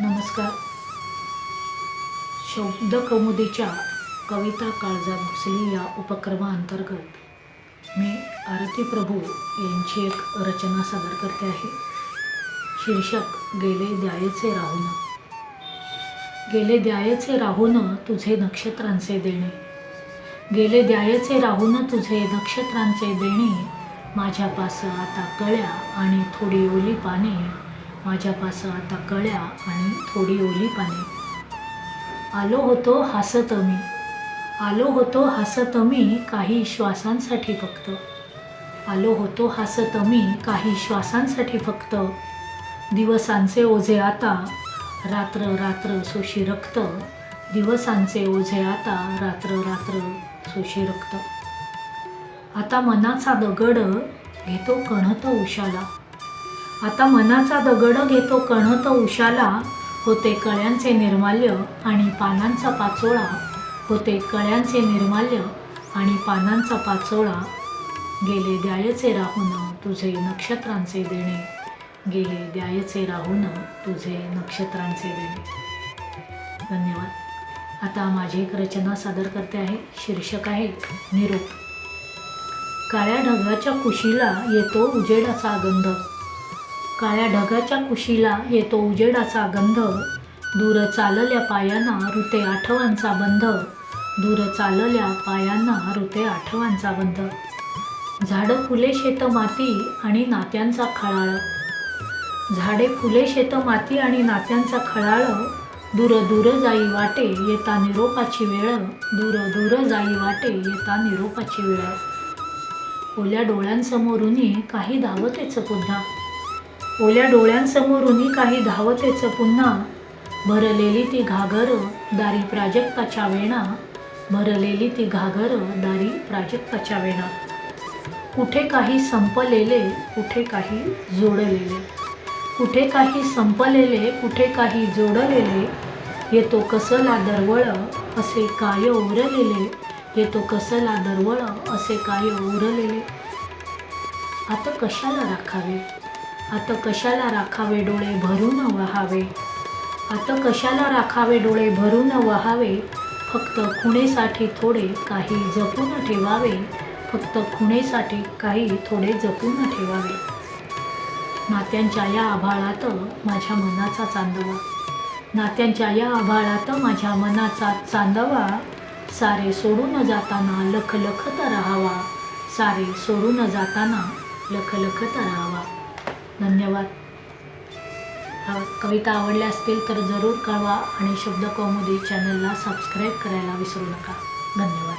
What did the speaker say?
नमस्कार. शब्द कौमुदीच्या कविता काळजात घुसली या उपक्रमाअंतर्गत मी आरती प्रभू यांची एक रचना सादर करते आहे. शीर्षक गेले द्यायचे राहून. गेले द्यायचे राहून तुझे नक्षत्रांचे देणे. गेले द्यायचे राहून तुझे नक्षत्रांचे देणे. माझ्यापास आता कळ्या आणि थोडी ओली पाने. माझ्यापास आता कळ्या आणि थोडी ओली पाने. आलो होतो हसत मी. आलो होतो हसत मी काही श्वासांसाठी फक्त. आलो होतो हसत मी काही श्वासांसाठी फक्त. दिवसांचे ओझे आता रात्र रात्र सोशी रक्त. दिवसांचे ओझे आता रात्र रात्र सोशी रक्त. आता मनाचा दगड घेतो कणत उशाला. आता मनाचा दगड घेतो कणत उशाला. होते कळ्यांचे निर्माल्य आणि पानांचा पाचोळा. होते कळ्यांचे निर्माल्य आणि पानांचा पाचोळा. गेले द्यायचे राहून तुझे नक्षत्रांचे देणे. गेले द्यायचे राहून तुझे नक्षत्रांचे देणे. धन्यवाद. आता माझी एक रचना सादर करते आहे. शीर्षक आहे निरोप. काळ्या ढगाच्या कुशीला येतो उजेडाचा गंध. काळ्या ढगाच्या कुशीला येतो उजेडाचा गंध. दूर चालल्या पायांना ऋते आठवांचा बंध. दूर चालल्या पायांना ऋते आठवांचा बंध. झाडं फुले शेत माती आणि नात्यांचा खळाळ. झाडे फुले शेत माती आणि नात्यांचा खळाळ. दूर दूर जाई वाटे येता निरोपाची वेळ. दूर दूर जाई वाटे येता निरोपाची वेळ. ओल्या डोळ्यांसमोरूनही काही धावतेच पुन्हा. ओल्या डोळ्यांसमोरूनही काही धावतेच पुन्हा. भरलेली ती घागर दारी प्राजक्ताच्या वेणा. भरलेली ती घागर दारी प्राजक्ताच्या वेणा. कुठे काही संपलेले कुठे काही जोडलेले. कुठे काही संपलेले कुठे काही जोडलेले. येतो कसला दरवळ असे काय उरलेले. येतो कसला दरवळ असे काय उरलेले. आता कशाला राखावे? आता कशाला राखावे डोळे भरून वहावे? आता कशाला राखावे डोळे भरून वहावे? फक्त खुणेसाठी थोडे काही जपून ठेवावे. फक्त खुणेसाठी काही थोडे जपून ठेवावे. नात्यांच्या या आभाळात माझ्या मनाचा चांदवा. नात्यांच्या या आभाळात माझ्या मनाचा चांदवा. सारे सोडून जाताना लखलखत राहावा. सारे सोडून जाताना लखलखत राहावा. धन्यवाद. कविता आवडल्या असतील तर जरूर कळवा आणि शब्द कौमुदी चॅनलला सबस्क्राईब करायला विसरू नका. धन्यवाद.